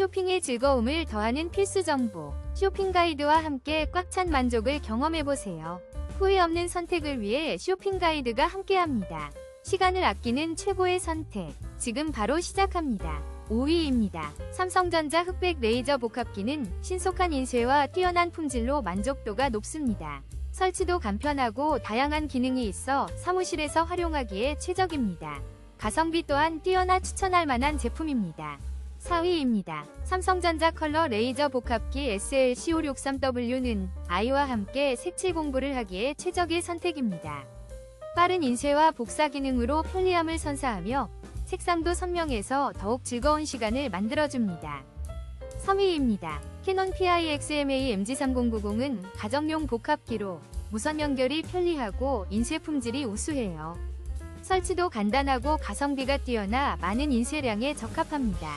쇼핑의 즐거움을 더하는 필수 정보. 쇼핑 가이드와 함께 꽉 찬 만족을 경험해보세요. 후회 없는 선택을 위해 쇼핑 가이드가 함께합니다. 시간을 아끼는 최고의 선택. 지금 바로 시작합니다. 5위입니다. 삼성전자 흑백 레이저 복합기는 신속한 인쇄와 뛰어난 품질로 만족도가 높습니다. 설치도 간편하고 다양한 기능이 있어 사무실에서 활용하기에 최적입니다. 가성비 또한 뛰어나 추천할 만한 제품입니다. 4위입니다. 삼성전자 컬러 레이저 복합기 SLC563W는 아이와 함께 색칠 공부를 하기에 최적의 선택입니다. 빠른 인쇄와 복사 기능으로 편리함을 선사하며 색상도 선명해서 더욱 즐거운 시간을 만들어줍니다. 3위입니다. 캐논 PIXMA MG3090은 가정용 복합기로 무선 연결이 편리하고 인쇄 품질이 우수해요. 설치도 간단하고 가성비가 뛰어나 많은 인쇄량에 적합합니다.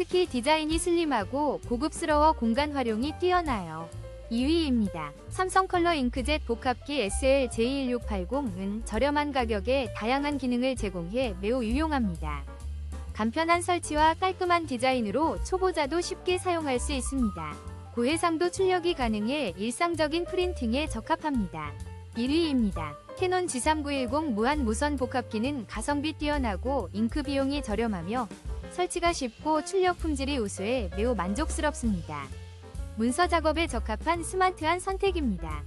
특히 디자인이 슬림하고 고급스러워 공간 활용이 뛰어나요. 2위입니다. 삼성 컬러 잉크젯 복합기 SL J1680은 저렴한 가격에 다양한 기능을 제공해 매우 유용합니다. 간편한 설치와 깔끔한 디자인으로 초보자도 쉽게 사용할 수 있습니다. 고해상도 출력이 가능해 일상적인 프린팅에 적합합니다. 1위입니다. 캐논 G3910 무한 무선 복합기는 가성비 뛰어나고 잉크 비용이 저렴하며 설치가 쉽고 출력 품질이 우수해 매우 만족스럽습니다. 문서 작업에 적합한 스마트한 선택입니다.